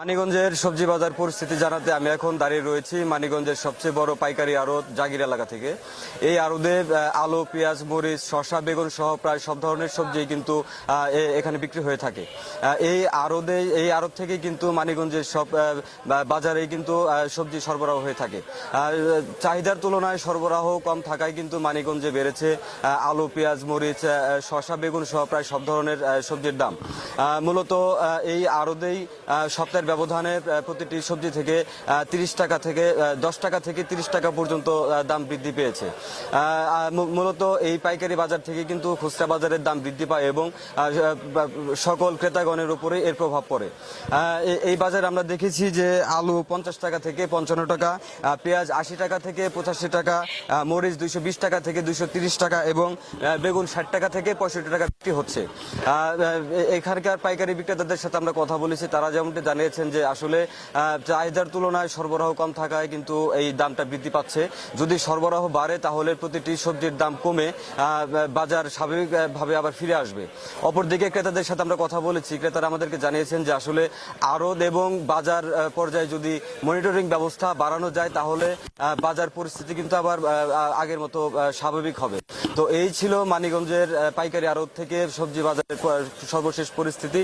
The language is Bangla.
মানিগঞ্জের সবজি বাজার পরিস্থিতি জানাতে আমি এখন দাঁড়িয়ে রয়েছি মানিগঞ্জের সবচেয়ে বড় পাইকারি আড়ত জাগির এলাকা থেকে। এই আড়তে আলু, পেঁয়াজ, মরিচ, শসা, বেগুন সহ প্রায় সব ধরনের সবজি কিন্তু এখানে বিক্রি হয়ে থাকে। এই আড়তে, এই আড়ত থেকে কিন্তু মানিগঞ্জের সব বাজারে কিন্তু সবজি সরবরাহ হয়ে থাকে। চাহিদার তুলনায় সরবরাহ কম থাকায় কিন্তু মানিগঞ্জে বেড়েছে আলু, পেঁয়াজ, মরিচ শসা, বেগুন সহ প্রায় সব ধরনের সবজির দাম। মূলত এই আড়তেই সপ্তাহের ব্যবধানে প্রতিটি সবজি থেকে তিরিশ টাকা থেকে দশ টাকা থেকে তিরিশ টাকা পর্যন্ত দাম বৃদ্ধি পেয়েছে। মূলত এই পাইকারি বাজার থেকে কিন্তু খুচরা বাজারের দাম বৃদ্ধি পায় এবং সকল ক্রেতাগণের উপরে এর প্রভাব পড়ে। এই বাজারে আমরা দেখেছি যে আলু পঞ্চাশ টাকা থেকে পঞ্চান্ন টাকা পেঁয়াজ আশি টাকা থেকে পঁচাশি টাকা মরিচ দুইশো বিশ টাকা থেকে দুইশো তিরিশ টাকা এবং বেগুন ষাট টাকা থেকে পঁয়ষট্টি টাকা বিক্রি হচ্ছে। এখানকার পাইকারি বিক্রেতাদের সাথে আমরা কথা বলেছি, তারা যেমনটি জানিয়েছেন যে আসলে চাহিদার তুলনায় সরবরাহ কম থাকায় কিন্তু এই দামটা বৃদ্ধি পাচ্ছে। যদি সরবরাহ বাড়ে, তাহলে প্রতিটি সবজির দাম কমে বাজার স্বাভাবিকভাবে আবার ফিরে আসবে। অপরদিকে ক্রেতাদের সাথে আমরা কথা বলেছি। ক্রেতারা আমাদেরকে জানিয়েছেন যে আসলে আড়ত এবং বাজার পর্যায়ে যদি মনিটরিং ব্যবস্থা বাড়ানো যায়, তাহলে বাজার পরিস্থিতি কিন্তু আবার আগের মতো স্বাভাবিক হবে। তো এই ছিল মানিগঞ্জের পাইকারি আড়ত থেকে সবজি বাজারের সর্বশেষ পরিস্থিতি।